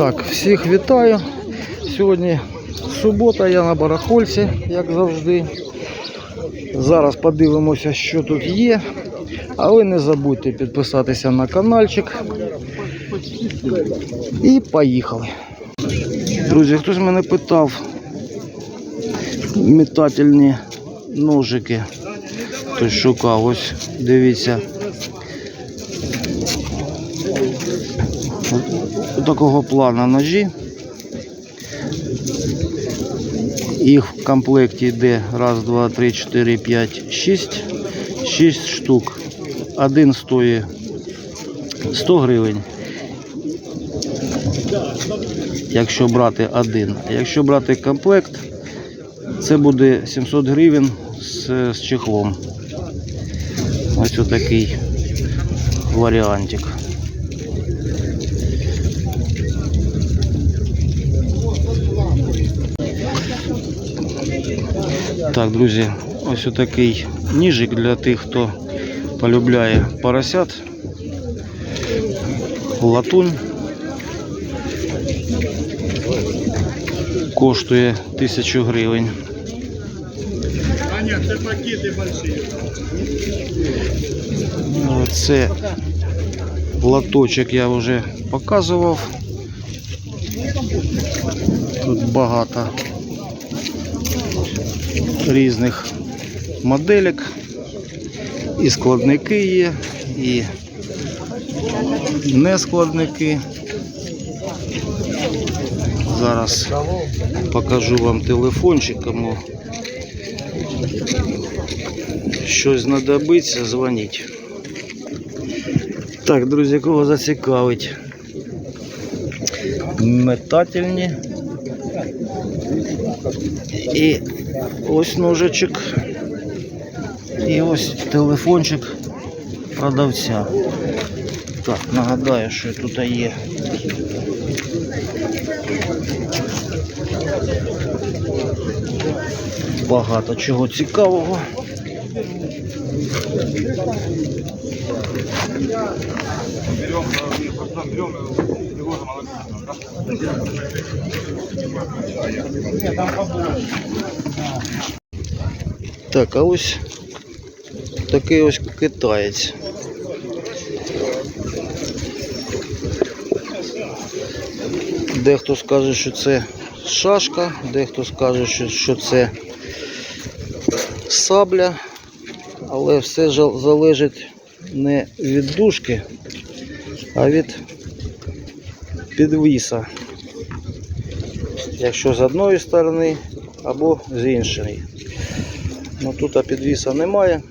Так, всіх вітаю. Сьогодні субота, я на барахольці, як завжди. Зараз подивимося, що тут є. А ви не забудьте підписатися на каналчик. І поїхали. Друзі, хтось мене питав метательні ножики. Хтось шукав, ось дивіться. Такого плана ножі. Їх в комплекті йде раз, два, три, чотири, п'ять, шість. Шість штук. Один стоїть 100 гривень. Якщо брати один. А якщо брати комплект, це буде 700 гривень з, з чехлом. Ось отакий варіантик. Так, друзі, ось отакий ніжик для тих, хто полюбляє поросят. Латунь. Коштує тисячу гривень. Аня, це пакети большие. Це латочок я вже показував. Тут багато різних моделек. І складники є, і не складники. Зараз покажу вам телефончик, кому щось знадобиться, дзвоніть. Так, друзі, кого зацікавить? Метательні. І ось ножичок. І ось телефончик продавця. Так, нагадаю, що тут є. Багато чого цікавого. Так, а ось такий ось китаєць. Дехто скаже, що це шашка, дехто скаже, що, це сабля, але все залежить не від дужки, а від підвіса. Якщо з одної сторони або з іншої. Ну тут підвіса немає.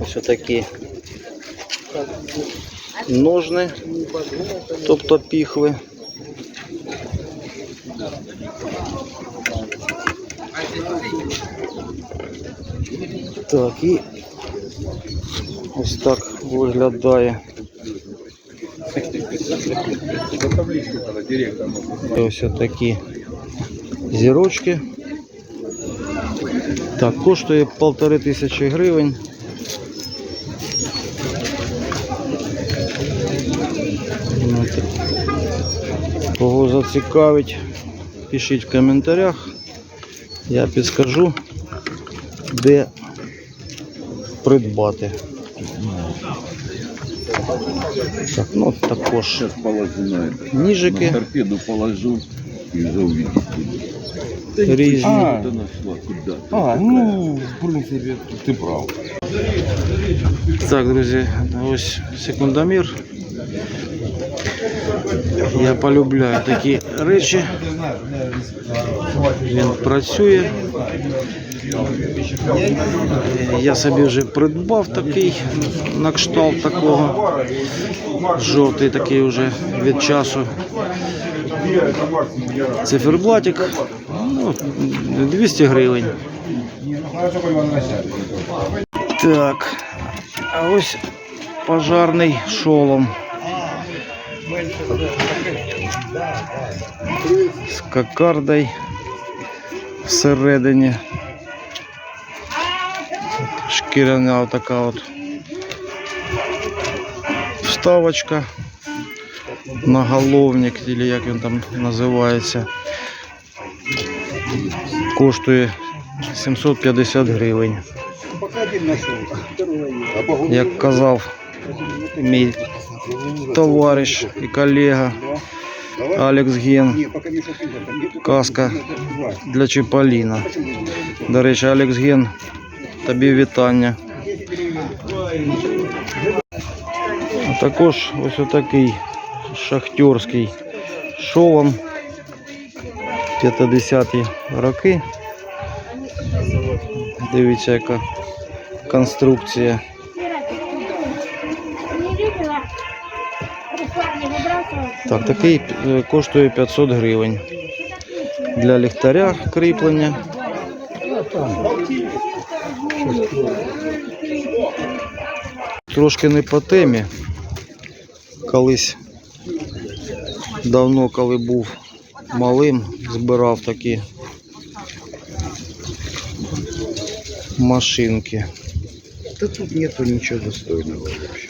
Ось такі ножни, тобто піхви. Так, і ось так виглядає. Ось такі зірочки. Так, коштує полтори тисячі гривень. Кого зацікавить, пишіть в коментарях. Я підскажу, де придбати. Так, ну також положу на ніжики торпеду положу и уже увидите. Різні. Куда? А, ну, в принципі, ти прав. Так, друзі, ось секундомір. Я полюбляю такі речі. Він працює. Я собі вже придбав такий на кшталт такого. Жовтий такий вже від часу. Циферблатик. Ну, 200 гривень. Так. А ось пожарний шолом. З кокардою всередині. Шкіряна така от вставочка. наголовник, чи як він там називається. Коштує 750 гривень. Як казав мій товариш і колега Алекс Ген, казка для Чиполіна. До речі, Алекс Ген, тобі вітання. А також ось отакий шахтерський шолом 50-ті роки. Дивіться, яка конструкція. Так, такий е, коштує 500 гривень. Для ліхтаря кріплення. Трошки не по темі. Колись давно, коли був малим, збирав такі машинки. Да тут нету ничего достойного вообще.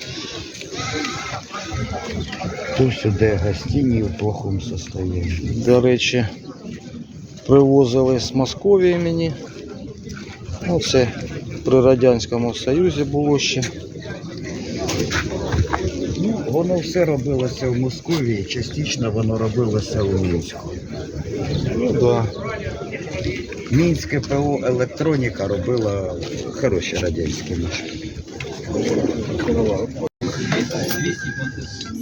Тут сюда гостиницы в плохом состоянии. До речі, привозили з Московії мені. Ну, це при Радянському Союзі було ще. Воно все робилося в Московії, частично воно робилося у Мінську. Ну да. Мінське ПО електроніка робила хороші радянські машини.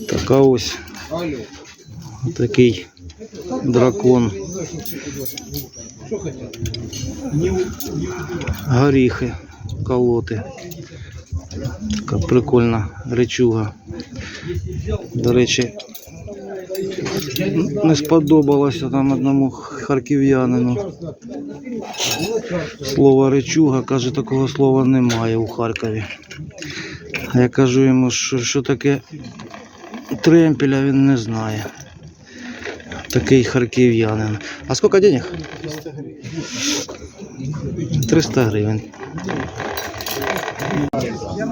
Така ось такий дракон. Горіхи колоти. Така прикольна речуга. До речі, не сподобалося там одному харків'янину. Слово речуга, каже, такого слова немає у Харкові. А я кажу йому, що, що таке тремпеля він не знає. Такий харків'янин. А скільки денег? 300 гривень.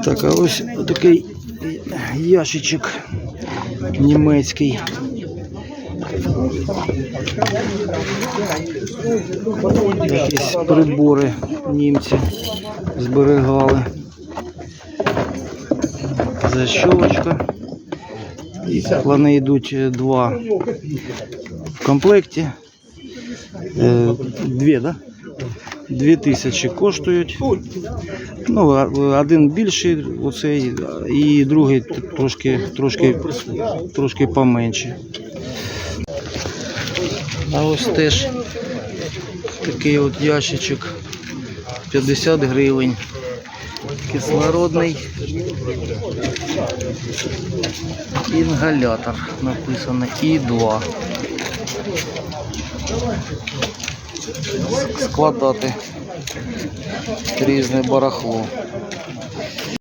Так, а ось такий ящичок німецький. Якісь прибори німці зберігали. Защолочка. І вони йдуть е, два в комплекті. Е, Дві, да? Дві тисячі коштують. Ну, один більший, оцей, і другий трошки, трошки, трошки поменше. А ось теж такий от ящичок 50 гривень. Кислородний інгалятор написано і 2 Складати різне барахло.